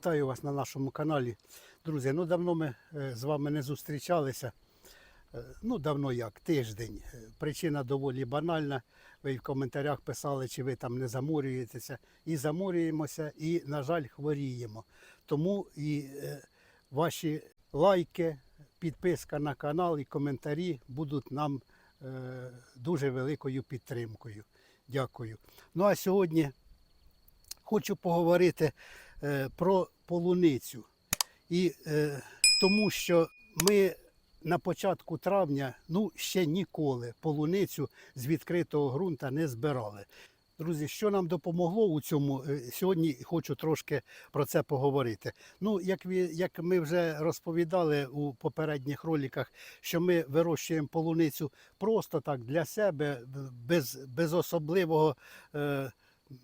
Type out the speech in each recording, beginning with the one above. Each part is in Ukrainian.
Вітаю вас на нашому каналі. Друзі, ну давно ми е, з вами не зустрічалися. Е, Ну, давно як, тиждень. Е, Причина доволі банальна. Ви в коментарях писали, чи ви там не заморюєтеся. І заморюємося, і, на жаль, хворіємо. Тому і ваші лайки, підписка на канал і коментарі будуть нам дуже великою підтримкою. Дякую. Ну а сьогодні хочу поговорити е, про полуницю. І е, тому що ми на початку травня ну, ще ніколи полуницю з відкритого ґрунта не збирали. Друзі, що нам допомогло у цьому? Е, Сьогодні хочу трошки про це поговорити. Ну, як, як ми вже розповідали у попередніх роликах, що ми вирощуємо полуницю просто так для себе, без, без особливого. Е,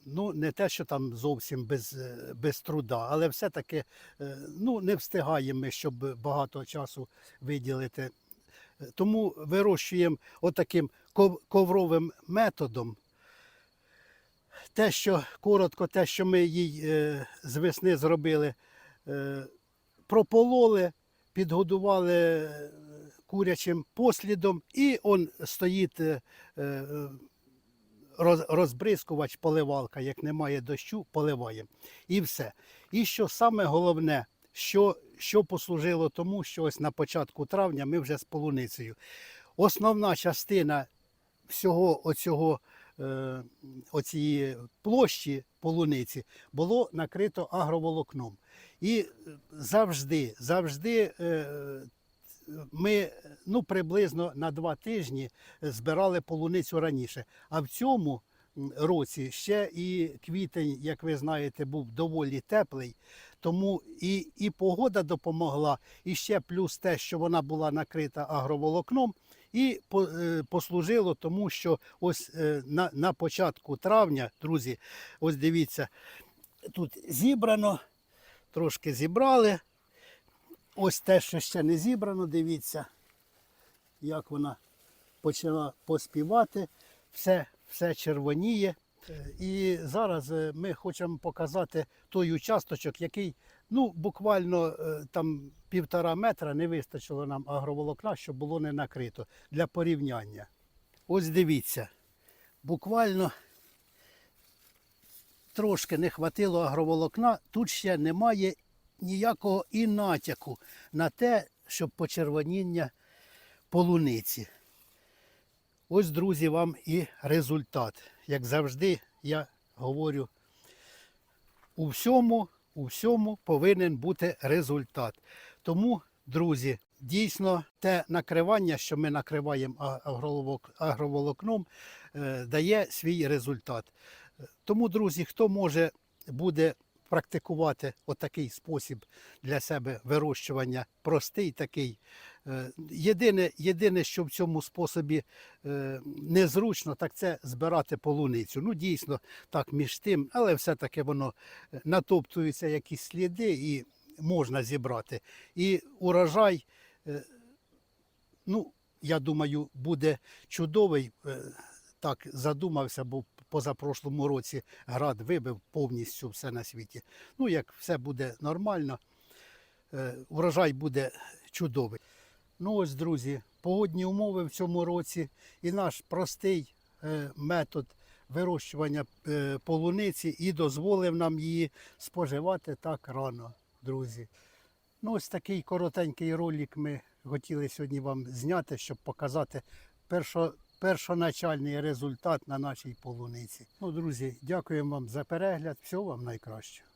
Ну, не те, що там зовсім без, е, без труда, але все-таки е, ну, не встигаємо ми, щоб багато часу виділити. Тому вирощуємо отаким ковровим методом. Те, що коротко, те, що ми їй е, з весни зробили, пропололи, підгодували курячим послідом, і он стоїть розбризкувач, поливалка, як немає дощу, поливаємо. І все. І що саме головне, що, що послужило тому, що ось на початку травня ми вже з полуницею. Основна частина всього оцього, е, оцієї площі полуниці було накрито агроволокном. І завжди, завжди е, ми ну, приблизно на два тижні збирали полуницю раніше. А в цьому році ще і квітень, як ви знаєте, був доволі теплий. Тому і, і погода допомогла, і ще плюс те, що вона була накрита агроволокном, і е, послужило тому, що ось е, на, на початку травня, друзі, ось дивіться, тут зібрано, трошки зібрали. Ось те, що ще не зібрано, дивіться, як вона почала поспівати, все, все червоніє. І зараз е, ми хочемо показати той участочок, який ну, буквально е, там півтора метра не вистачило нам агроволокна, щоб було не накрито для порівняння. Ось дивіться, буквально трошки не хватило агроволокна, тут ще немає ніякого і натяку на те, щоб почервоніння полуниці. Ось, друзі, вам і результат. Як завжди, я говорю, у всьому, у всьому повинен бути результат. Тому, друзі, дійсно те накривання, що ми накриваємо агроволокном, е, дає свій результат. Е, Тому, друзі, хто може буде практикувати отакий спосіб для себе вирощування, простий такий. Е, Єдине, єдине, що в цьому способі е, незручно, так це збирати полуницю. Ну, дійсно, так між тим, але все-таки воно е, натоптуються якісь сліди і можна зібрати. І урожай, ну, я думаю, буде чудовий. Так задумався, бо позапрошлому році град вибив повністю все на світі. Ну, як все буде нормально, е, урожай буде чудовий. Ну ось, друзі, погодні умови в цьому році і наш простий е, метод вирощування е, полуниці і дозволив нам її споживати так рано, друзі. Ну, ось такий коротенький ролик ми хотіли сьогодні вам зняти, щоб показати першо, першоначальний результат на нашій полуниці. Ну, друзі, дякуємо вам за перегляд. Всього вам найкращого.